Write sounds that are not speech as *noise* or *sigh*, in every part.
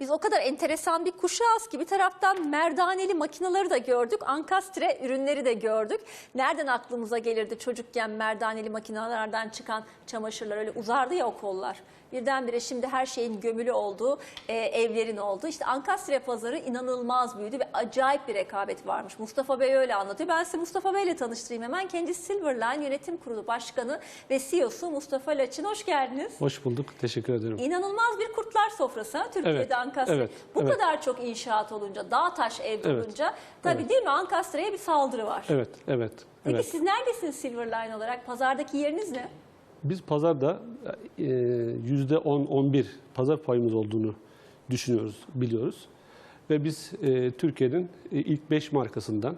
Biz o kadar enteresan bir kuşağız ki bir taraftan merdaneli makineleri de gördük, ankastre ürünleri de gördük. Nereden aklımıza gelirdi çocukken merdaneli makinelerden çıkan çamaşırlar öyle uzardı ya o kollar. Birdenbire şimdi her şeyin gömülü olduğu e, evlerin olduğu. İşte Ankastre pazarı inanılmaz büyüdü ve acayip bir rekabet varmış. Mustafa Bey öyle anlatıyor. Ben size Mustafa Bey ile tanıştırayım hemen. Kendisi Silverline Yönetim Kurulu Başkanı ve CEO'su Mustafa Laçın. Hoş geldiniz. Hoş bulduk. Teşekkür ederim. İnanılmaz bir kurtlar sofrası ha, Türkiye'de Evet, Ankastre. evet, Bu evet. kadar çok inşaat olunca, dağ taş ev Evet, olunca tabii değil mi Ankastre'ye bir saldırı var. Evet, evet. Peki evet. siz neredesiniz Silverline olarak? Pazardaki yeriniz ne? Biz pazarda e, yüzde 10-11 pazar payımız olduğunu düşünüyoruz, biliyoruz. Ve biz e, Türkiye'nin e, ilk 5 markasından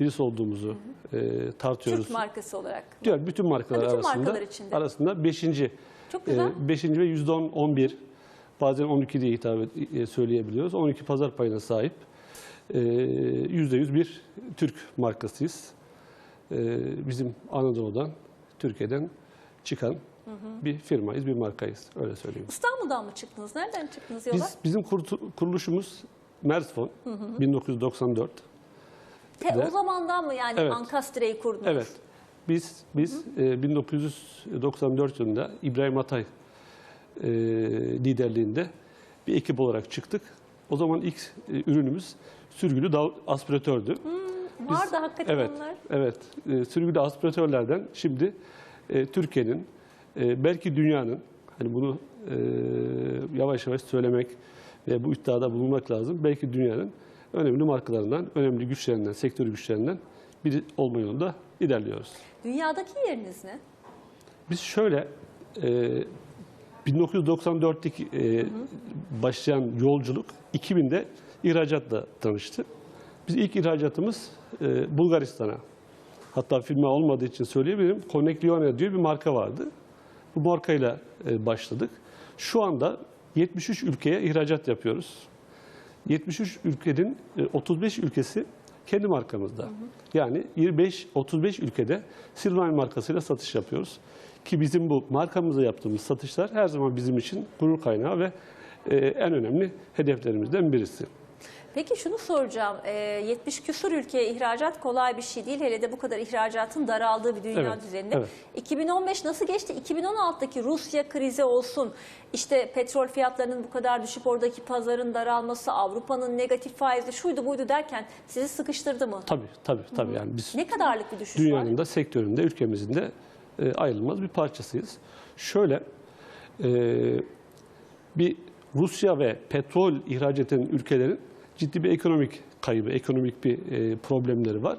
birisi olduğumuzu e, tartıyoruz. Türk markası olarak. Diğer bütün markalar Ha, bütün arasında markalar içinde. arasında 5. Çok güzel. 5. ve yüzde 10 11 bazen 12 diye hitap et- e, söyleyebiliyoruz. 12 pazar payına sahip e, yüzde yüz bir Türk markasıyız. E, Bizim Anadolu'dan, Türkiye'den çıkan bir firmayız, bir markayız. Öyle söyleyeyim. İstanbul'dan mı çıktınız? Nereden çıktınız yola? Biz bizim kuruluşumuz Mersfon 1994. Te, de- o zamandan mı yani Evet. Ankastre'yi kurdunuz? Evet. Biz biz e, 1994 yılında İbrahim Atay e, liderliğinde bir ekip olarak çıktık. O zaman ilk e, ürünümüz sürgülü dal aspiratördü. Vardı hakikaten evet, onlar. evet. E, sürgülü aspiratörlerden şimdi e, Türkiye'nin e, belki dünyanın hani bunu e, yavaş yavaş söylemek ve bu iddiada bulunmak lazım. Belki dünyanın önemli markalarından, önemli güçlerinden, sektör güçlerinden biri olma yolunda ilerliyoruz. Dünyadaki yeriniz ne? Biz şöyle e, 1994'teki e, başlayan yolculuk 2000'de ihracatla tanıştı. Biz ilk ihracatımız e, Bulgaristan'a. Hatta firma olmadığı için söyleyebilirim. Connect diye bir marka vardı. Bu markayla e, başladık. Şu anda 73 ülkeye ihracat yapıyoruz. 73 ülkenin e, 35 ülkesi kendi markamızda. Yani 25-35 ülkede Silverline markasıyla satış yapıyoruz. Ki bizim bu markamıza yaptığımız satışlar her zaman bizim için gurur kaynağı ve e, en önemli hedeflerimizden birisi. Peki şunu soracağım. Ee, 70 küsur ülkeye ihracat kolay bir şey değil. Hele de bu kadar ihracatın daraldığı bir dünya Evet, düzeninde. evet. 2015 nasıl geçti? 2016'daki Rusya krizi olsun, işte petrol fiyatlarının bu kadar düşüp oradaki pazarın daralması, Avrupa'nın negatif faizli şuydu buydu derken sizi sıkıştırdı mı? Tabii tabii tabii yani biz Ne kadarlık bir düşüş var? dünyanın da sektöründe ülkemizin de e, ayrılmaz bir parçasıyız. Şöyle e, bir Rusya ve petrol ihraç eden ülkelerin ciddi bir ekonomik kaybı, ekonomik bir e, problemleri var.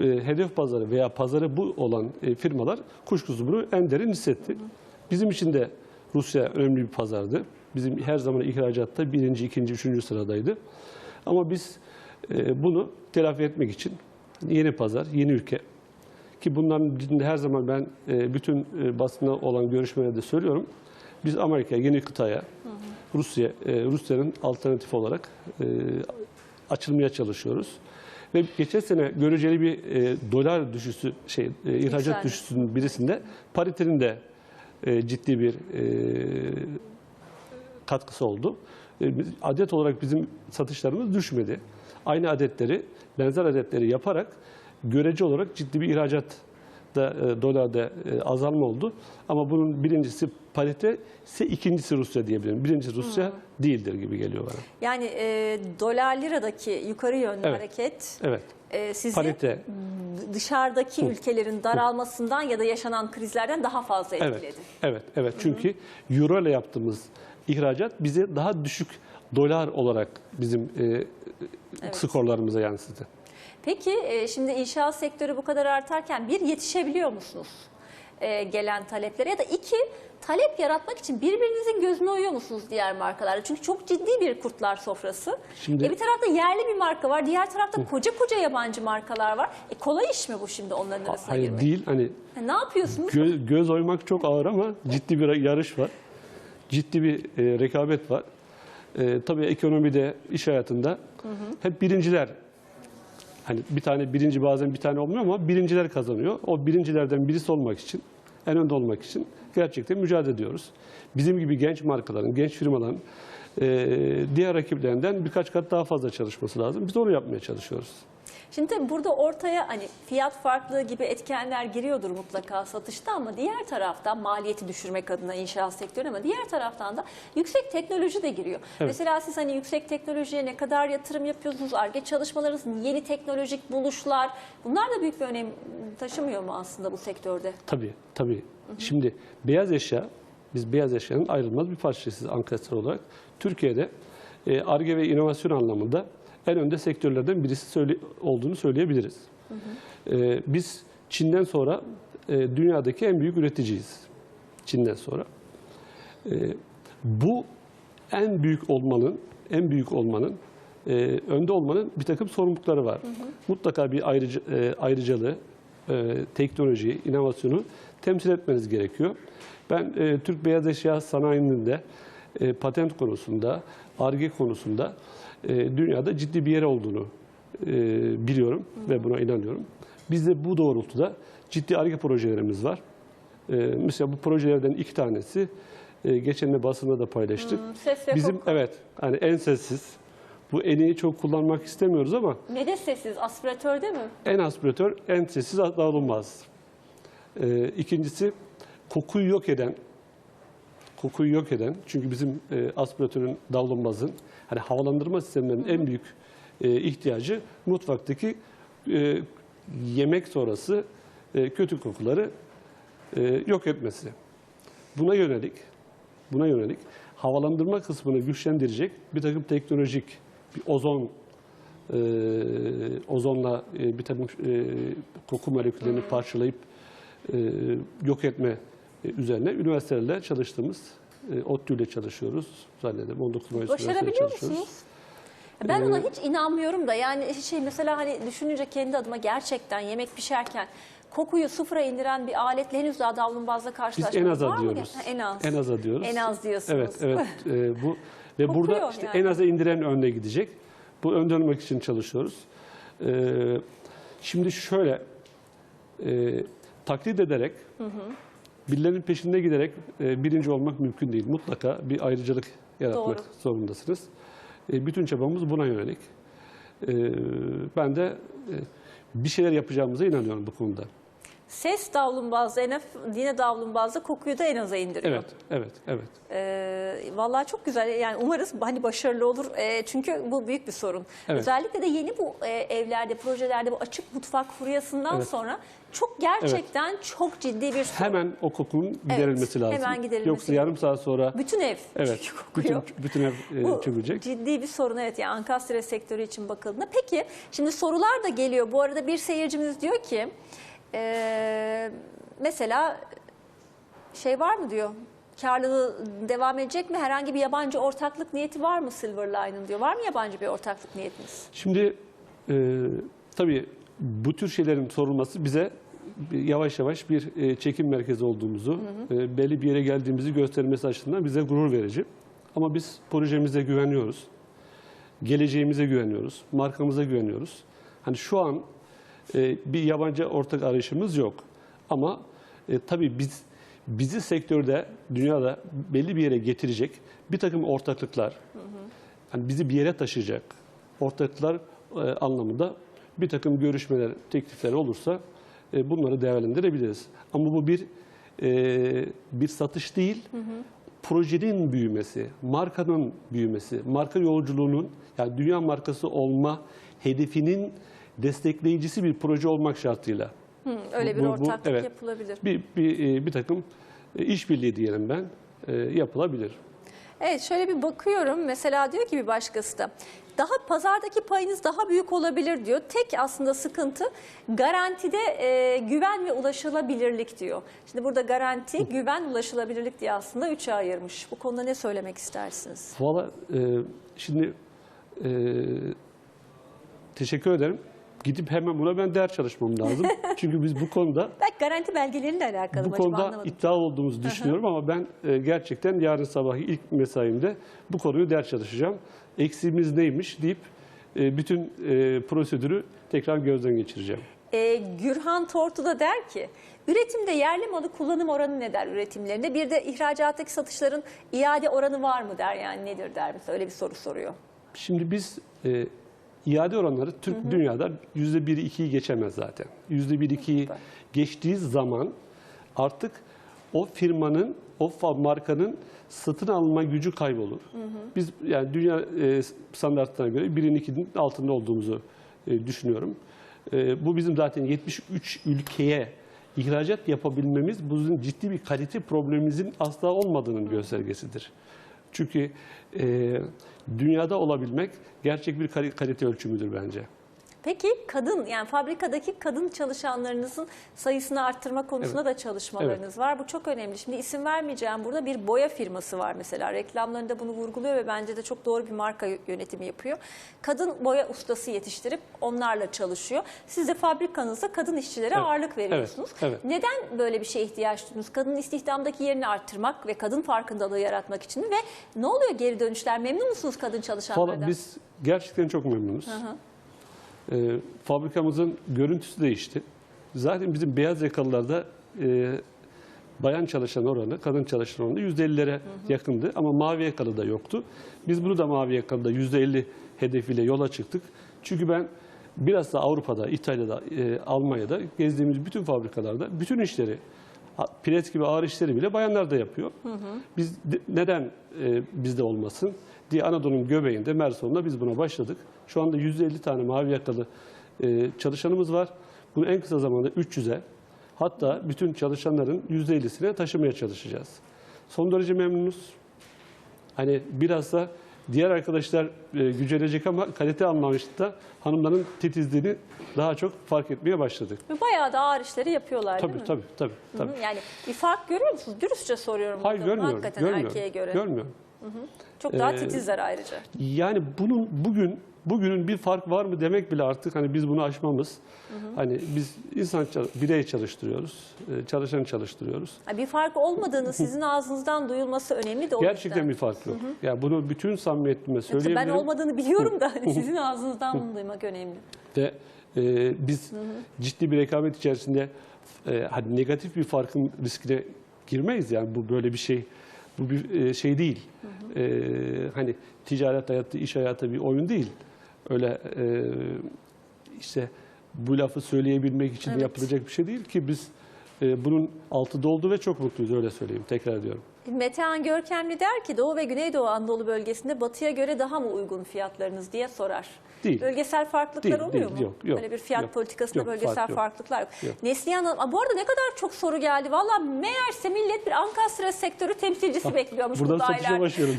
E, hedef pazarı veya pazarı bu olan e, firmalar kuşkusuz bunu en derin hissetti. Bizim için de Rusya önemli bir pazardı. Bizim her zaman ihracatta birinci, ikinci, üçüncü sıradaydı. Ama biz e, bunu telafi etmek için yeni pazar, yeni ülke, ki bunların her zaman ben e, bütün e, basında olan görüşmelerde söylüyorum. Biz Amerika yeni kıtaya, Rusya, e, Rusya'nın alternatif olarak e, açılmaya çalışıyoruz. Ve geçen sene göreceli bir e, dolar düşüşü, şey, e, ihracat düşüşünün birisinde paritenin de e, ciddi bir e, katkısı oldu. E, biz- Adet olarak bizim satışlarımız düşmedi. Aynı adetleri, benzer adetleri yaparak görece olarak ciddi bir ihracat da e, dolarda e, azalma oldu. Ama bunun birincisi parite ise ikincisi Rusya diyebilirim. Birincisi Rusya değildir gibi geliyor bana. Yani e, dolar liradaki yukarı yönlü Evet. hareket Evet. e, sizi Parite. dışarıdaki ülkelerin daralmasından ya da yaşanan krizlerden daha fazla etkiledi. Evet. Evet. Evet. Çünkü euro ile yaptığımız ihracat bize daha düşük dolar olarak bizim e, skorlarımıza yansıdı. Peki e, şimdi inşaat sektörü bu kadar artarken bir yetişebiliyor musunuz e, gelen taleplere ya da iki talep yaratmak için birbirinizin gözüne uyuyor musunuz diğer markalarla? Çünkü çok ciddi bir kurtlar sofrası. Şimdi- E, bir tarafta yerli bir marka var, diğer tarafta koca koca yabancı markalar var. E, kolay iş mi bu şimdi onların arasına Hayır girmek? değil. Hani Ha, Ne yapıyorsunuz? Göz, göz oymak çok ağır ama ciddi bir yarış var. Ciddi bir e, rekabet var. e, tabii ekonomide, iş hayatında hep birinciler hani bir tane birinci bazen bir tane olmuyor ama birinciler kazanıyor. O birincilerden birisi olmak için, en önde olmak için gerçekten mücadele ediyoruz. Bizim gibi genç markaların, genç firmaların diğer rakiplerinden birkaç kat daha fazla çalışması lazım. Biz onu yapmaya çalışıyoruz. Şimdi tabii burada ortaya hani fiyat farklılığı gibi etkenler giriyordur mutlaka satışta ama diğer taraftan maliyeti düşürmek adına inşaat sektörü ama diğer taraftan da yüksek teknoloji de giriyor. Evet. Mesela siz hani yüksek teknolojiye ne kadar yatırım yapıyorsunuz? Arge çalışmalarınız, yeni teknolojik buluşlar bunlar da büyük bir önem taşımıyor mu aslında bu sektörde? Tabii, tabii. Şimdi beyaz eşya, biz beyaz eşyanın ayrılmaz bir parçasıyız Ankara olarak. Türkiye'de e, ARGE ve inovasyon anlamında en önde sektörlerden birisi söyle, olduğunu söyleyebiliriz. E, biz Çin'den sonra e, dünyadaki en büyük üreticiyiz. Çin'den sonra. E, bu en büyük olmanın, en büyük olmanın, e, önde olmanın bir takım sorumlulukları var. Mutlaka bir ayrıca, e, ayrıcalığı, e, teknolojiyi, inovasyonu temsil etmeniz gerekiyor. Ben e, Türk beyaz eşya sanayinin de e, patent konusunda, ARGE konusunda dünyada ciddi bir yer olduğunu e, biliyorum ve buna inanıyorum. Biz de bu doğrultuda ciddi ARGE projelerimiz var. E, mesela bu projelerden iki tanesi e, geçen de basında da paylaştık. Ses ve Bizim koku. evet hani en sessiz. Bu eni çok kullanmak istemiyoruz ama Ne de sessiz, aspiratörde mi? en aspiratör, en sessiz dağılmaz. Ee, ikincisi kokuyu yok eden, kokuyu yok eden, çünkü bizim e, aspiratörün davlumbazın, hani havalandırma sistemlerinin en büyük e, ihtiyacı mutfaktaki e, yemek sonrası e, kötü kokuları e, yok etmesi. Buna yönelik, buna yönelik havalandırma kısmını güçlendirecek bir takım teknolojik, bir ozon e, ozonla e, bir takım e, koku moleküllerini parçalayıp e, yok etme üzerine üniversitelerle çalıştığımız e, ODTÜ ile çalışıyoruz. Zannederim 19 Mayıs Üniversitesi'yle Başarabiliyor çalışıyoruz. musunuz? Ben Ee, ona hiç inanmıyorum da yani şey mesela hani düşününce kendi adıma gerçekten yemek pişerken kokuyu sıfıra indiren bir aletle henüz daha davlumbazla Biz karşılaşmadık. en aza diyoruz. Ha, En az. En aza diyoruz. En az diyorsunuz. Evet, evet. *laughs* E, bu ve Kokuyor burada işte yani. en aza indiren önde gidecek. Bu önde olmak için çalışıyoruz. E, şimdi şöyle e, taklit ederek birilerinin peşinde giderek e, birinci olmak mümkün değil. Mutlaka bir ayrıcalık yaratmak Doğru. zorundasınız. E, bütün çabamız buna yönelik. E, ben de e, bir şeyler yapacağımıza inanıyorum bu konuda. Ses davlumbazda, en yine davlumbazda kokuyu da en aza indiriyor. Evet, evet, evet. Ee, vallahi çok güzel. Yani umarız hani başarılı olur. Ee, çünkü bu büyük bir sorun. Evet. Özellikle de yeni bu e, evlerde, projelerde bu açık mutfak furyasından Evet. sonra çok gerçekten çok ciddi bir sorun. Hemen o kokunun giderilmesi lazım. hemen giderilmesi Yoksa yarım saat sonra Bütün ev evet çünkü bütün kokuyor. bütün ev *laughs* e, çökecek. ciddi bir sorun evet yani ankastre sektörü için bakıldığında. Peki şimdi sorular da geliyor. Bu arada bir seyircimiz diyor ki e, mesela şey var mı diyor karlılığı devam edecek mi? Herhangi bir yabancı ortaklık niyeti var mı Silverline'ın diyor. Var mı yabancı bir ortaklık niyetiniz? Şimdi e, tabii bu tür şeylerin sorulması bize yavaş yavaş bir e, çekim merkezi olduğumuzu, e, belli bir yere geldiğimizi göstermesi açısından bize gurur verici. Ama biz projemize güveniyoruz. Geleceğimize güveniyoruz. Markamıza güveniyoruz. Hani şu an e, bir yabancı ortak arayışımız yok. Ama e, tabii biz bizi sektörde, dünyada belli bir yere getirecek bir takım ortaklıklar, yani bizi bir yere taşıyacak ortaklıklar e, anlamında bir takım görüşmeler, teklifler olursa e, bunları değerlendirebiliriz. Ama bu bir e, bir satış değil, projenin büyümesi, markanın büyümesi, marka yolculuğunun yani dünya markası olma hedefinin destekleyicisi bir proje olmak şartıyla Hı, öyle bir Bu- bu- ortaklık evet. yapılabilir. bir bir, e, bir takım e, işbirliği diyelim ben e, yapılabilir. Evet şöyle bir bakıyorum mesela diyor ki bir başkası da daha pazardaki payınız daha büyük olabilir diyor. Tek aslında sıkıntı garantide e, güven ve ulaşılabilirlik diyor. Şimdi burada garanti, güven, ulaşılabilirlik diye aslında üçe ayırmış. Bu konuda ne söylemek istersiniz? Valla e, şimdi e, teşekkür ederim. Gidip hemen buna ben ders çalışmam lazım. *laughs* Çünkü biz bu konuda Belki Garanti belgeleriyle alakalı Bu konuda anlamadım. iddia olduğumuzu düşünüyorum ama ben e, gerçekten yarın sabah ilk mesaimde bu konuyu ders çalışacağım. Eksiğimiz neymiş deyip e, bütün e, prosedürü tekrar gözden geçireceğim. Ee, Gürhan Tortu da der ki üretimde yerli malı kullanım oranı ne der üretimlerinde? Bir de ihracattaki satışların iade oranı var mı der yani nedir der mesela öyle bir soru soruyor. Şimdi biz e, iade oranları Türk dünyada yüzde bir ikiyi geçemez zaten. Yüzde bir ikiyi Süper. geçtiği zaman artık o firmanın, o markanın satın alma gücü kaybolur. Biz yani dünya e, standartlarına göre birin ikinin altında olduğumuzu e, düşünüyorum. E, bu bizim zaten 73 ülkeye ihracat yapabilmemiz bizim ciddi bir kalite problemimizin asla olmadığının göstergesidir. Çünkü e, dünyada olabilmek gerçek bir kali- kalite ölçümüdür bence. Peki kadın yani fabrikadaki kadın çalışanlarınızın sayısını arttırma konusunda da çalışmalarınız var. Bu çok önemli. Şimdi isim vermeyeceğim burada bir boya firması var mesela. Reklamlarında bunu vurguluyor ve bence de çok doğru bir marka yönetimi yapıyor. Kadın boya ustası yetiştirip onlarla çalışıyor. Siz de fabrikanızda kadın işçilere Evet, ağırlık veriyorsunuz. evet, evet. Neden böyle bir şeye ihtiyaç duydunuz? Kadının istihdamdaki yerini arttırmak ve kadın farkındalığı yaratmak için mi? ve ne oluyor geri dönüşler? Memnun musunuz kadın çalışanlardan? Valla biz gerçekten çok memnunuz. E, fabrikamızın görüntüsü değişti. Zaten bizim beyaz yakalılarda e, bayan çalışan oranı, kadın çalışan oranı %50'lere yakındı ama mavi yakalı da yoktu. Biz bunu da mavi yakalıda %50 hedefiyle yola çıktık. Çünkü ben biraz da Avrupa'da, İtalya'da, e, Almanya'da gezdiğimiz bütün fabrikalarda bütün işleri, pres gibi ağır işleri bile bayanlar da yapıyor. Biz de- neden e, bizde olmasın diye Anadolu'nun göbeğinde, Merson'da biz buna başladık. Şu anda 150 tane mavi yakalı e, çalışanımız var. Bunu en kısa zamanda 300'e hatta bütün çalışanların %50'sine taşımaya çalışacağız. Son derece memnunuz. Hani biraz da diğer arkadaşlar e, gücenecek ama kalite anlamışta hanımların titizliğini daha çok fark etmeye başladık. Ve Bayağı da ağır işleri yapıyorlar Tabii değil mi? tabii tabii. Hı tabii. hı. Yani bir fark görüyor musunuz? Dürüstçe soruyorum. Hayır görmüyorum. Hakikaten görmüyorum, erkeğe göre. Görmüyorum. Çok daha Ee, titizler ayrıca. Yani bunun bugün bugünün bir fark var mı demek bile artık hani biz bunu aşmamız. Hani biz insan birey çalıştırıyoruz, e, çalışan çalıştırıyoruz. Bir fark olmadığını sizin ağzınızdan duyulması önemli de o Gerçekten yüzden. bir fark yok. Ya bunu bütün samimiyetimle Yoksa ben söyleyebilirim. olmadığını biliyorum da *laughs* hani sizin ağzınızdan bunu duymak önemli. Ve e, biz ciddi bir rekabet içerisinde e, hani negatif bir farkın riskine girmeyiz yani bu böyle bir şey bu bir e, şey değil. E, hani ticaret hayatı, iş hayatı bir oyun değil. Öyle e, işte bu lafı söyleyebilmek için Evet. yapılacak bir şey değil ki biz e, bunun altı doldu ve çok mutluyuz öyle söyleyeyim tekrar diyorum. Metehan Görkemli der ki Doğu ve Güneydoğu Anadolu bölgesinde batıya göre daha mı uygun fiyatlarınız diye sorar. Değil. Bölgesel farklılıklar Değil, oluyor değil, mu? yok, yok, Böyle bir fiyat yok, politikasında yok, bölgesel fark farklılıklar yok. Yok. Neslihan Hanım, bu arada ne kadar çok soru geldi. Valla meğerse millet bir Ankastre sektörü temsilcisi bekliyormuş Buradan burada satışa başlıyorum.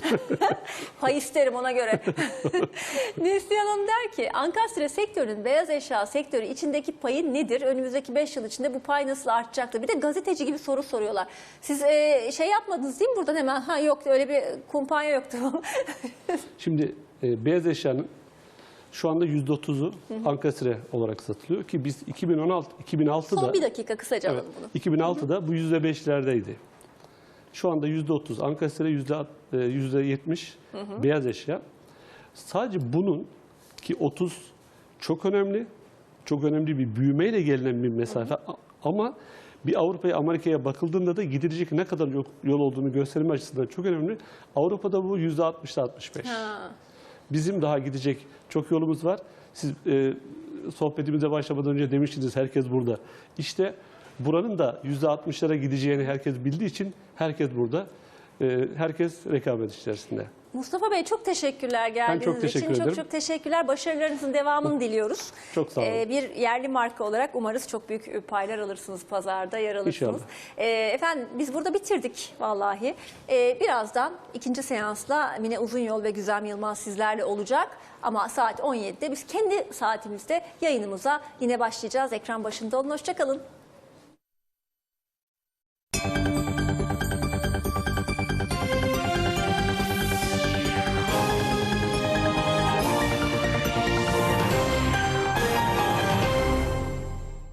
*laughs* Pay isterim ona göre. *laughs* Neslihan Hanım der ki Ankastre sektörünün beyaz eşya sektörü içindeki payı nedir? Önümüzdeki 5 yıl içinde bu pay nasıl artacaktır? Bir de gazeteci gibi soru soruyorlar. Siz e, şey yapmadınız değil mi buradan hemen? Ha yok öyle bir kumpanya yoktu. *laughs* Şimdi e, beyaz eşyanın şu anda %30'u ankastre olarak satılıyor ki biz 2016 2006'da Son bir dakika kısaca evet, alalım bunu. 2006'da bu %5'lerdeydi. Şu anda %30 ankastre %60, e, %70 beyaz eşya. Sadece bunun ki 30 çok önemli. Çok önemli bir büyümeyle gelinen bir mesafe ama bir Avrupa'ya, Amerika'ya bakıldığında da gidilecek ne kadar yol, olduğunu gösterme açısından çok önemli. Avrupa'da bu %60 65. Ha. Bizim daha gidecek çok yolumuz var. Siz e, sohbetimize başlamadan önce demiştiniz herkes burada. İşte buranın da %60'lara gideceğini herkes bildiği için herkes burada. E, herkes rekabet içerisinde. Mustafa Bey çok teşekkürler geldiğiniz çok teşekkür için. Çok ederim. çok teşekkürler. Başarılarınızın devamını diliyoruz. Çok sağ olun. Ee, bir yerli marka olarak umarız çok büyük paylar alırsınız pazarda, yer alırsınız. Ee, efendim biz burada bitirdik vallahi. Ee, birazdan ikinci seansla Mine Uzun Yol ve Güzem Yılmaz sizlerle olacak. Ama saat 17'de biz kendi saatimizde yayınımıza yine başlayacağız. Ekran başında olun. Hoşçakalın.